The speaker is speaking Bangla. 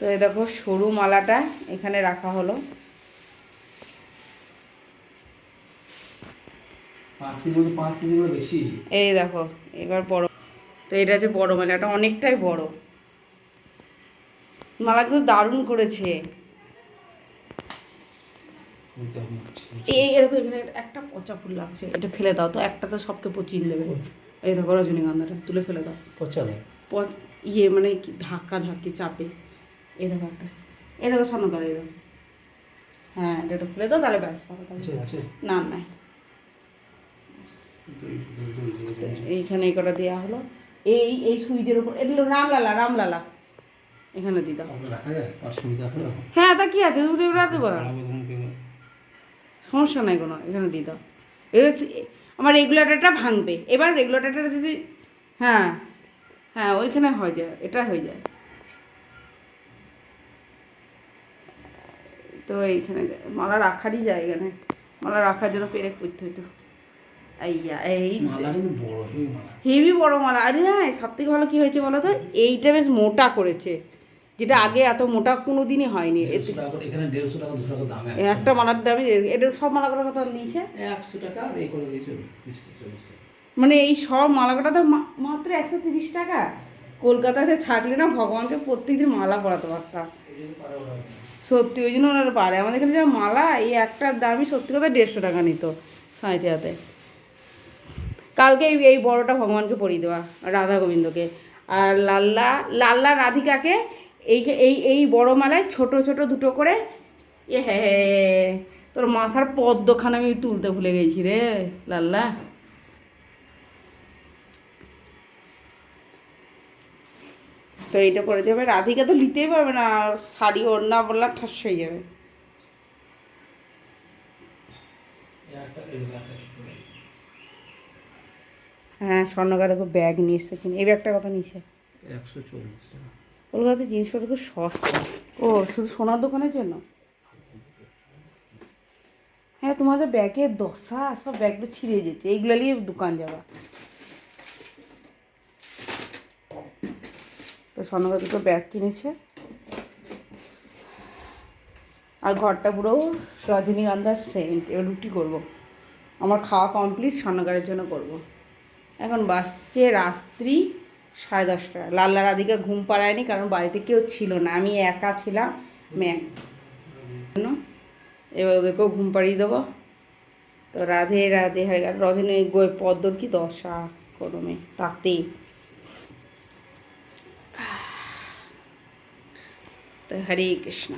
তো এই দেখো সরু মালাটা এখানে রাখা হলো। পাঁচ পাঁচ এই দেখো এবার বড়। তো এটা বড় মালা এটা অনেকটাই বড়। মালা কিন্তু দারুণ করেছে। এই এরকম এখানে একটা পচা ফুল লাগছে এটা ফেলে দাও তো একটা তো সবকে পচিয়ে দেবে। এই দেখো রজনীগন্ধাটা তুলে ফেলে দাও। পচালে প- ইয়ে মানে ধাক্কা ধাক্কি চাপে। এই দেখো একটা। এই দেখো স্বর্ণকার এই দেখো। হ্যাঁ এটা একটু খুলে দাও তাহলে ব্যাস পাবো না নাই। এইখানে এই কটা দেওয়া হলো। এই এই সুইচের উপর এটা হলো রামলালা রামলালা। এখানে দিয়ে দাও। ওকে রাখা যায়? আর সুবিধা আছে রাখো হ্যাঁ তা কি আছে? তুমি রাখতে পারো। সমস্যা নাই কোনো এখানে দিয়ে দাও। হচ্ছে আমার রেগুলেটরটা ভাঙবে। এবার রেগুলেটরটা যদি হ্যাঁ হ্যাঁ ওইখানে হয়ে যায় এটা হয়ে যায়। তো এইখানে মালা রাখারই জায়গা নেই। মালা রাখার জন্য পেরেক করতে হইতো। আইয়া এই হেভি বড় মালা। আরে না সব থেকে ভালো কি হয়েছে বলো তো? এইটা বেশ মোটা করেছে। যেটা আগে এত মোটা কোনো দিনই হয়নি একটা মালার দামে এটা সব মালাগুলো কত নিয়েছে? একশো টাকা মানে এই সব মালাকাটা তো মাত্র একশো তিরিশ টাকা। কলকাতাতে থাকলে না ভগবানকে প্রত্যেকদিন মালা পরাতে পারতাম। সত্যি, ওই জন্য ওনারা পারে। আমাদের এখানে যা মালা, এই একটার দামই সত্যি কথা দেড়শো টাকা নিত সাঁইতিয়াতে কালকে এই এই বড়টা ভগবানকে পরিয়ে দেওয়া, রাধা গোবিন্দকে। আর লাল্লা লাল্লা রাধিকাকে এই এই এই বড় মালায় ছোট ছোট দুটো করে, এ হ্যাঁ তোর মাথার পদ্মখানা আমি তুলতে ভুলে গেছি রে, লাল্লা। তো এইটা পরে দেবে। রাধিকা তো নিতেই পারবে না। শাড়ি ওড়না বললা ঠাস হয়ে যাবে। হ্যাঁ স্বর্ণকার দেখো ব্যাগ নিয়ে কিনে। এই ব্যাগটা কত নিয়েছে? একশো কলকাতাতে জিনিসপত্র খুব সস্তা। ও, শুধু সোনার দোকানের জন্য? হ্যাঁ তোমার যে ব্যাগের দশা, সব ব্যাগগুলো ছিঁড়ে যেছে এইগুলো নিয়ে দোকান যাবা তো স্বর্ণকার দুটো ব্যাগ কিনেছে। আর ঘরটা পুরো রজনীগন্ধার সেন্ট, এবার রুটি করব। আমার খাওয়া কমপ্লিট, স্বর্ণকারের জন্য করব। এখন বাসছে রাত্রি সাড়ে দশটা। লাল্লা রাধিকা ঘুম পাড়ায়নি, কারণ বাড়িতে কেউ ছিল না। আমি একা ছিলাম মেয়ে জন্য এবার ওদেরকেও ঘুম পাড়িয়ে দেবো। তো রাধে রাধে হরে গেল। রজনী গো পদ্মর কি দশা করমে তাতে। তো হরে কৃষ্ণ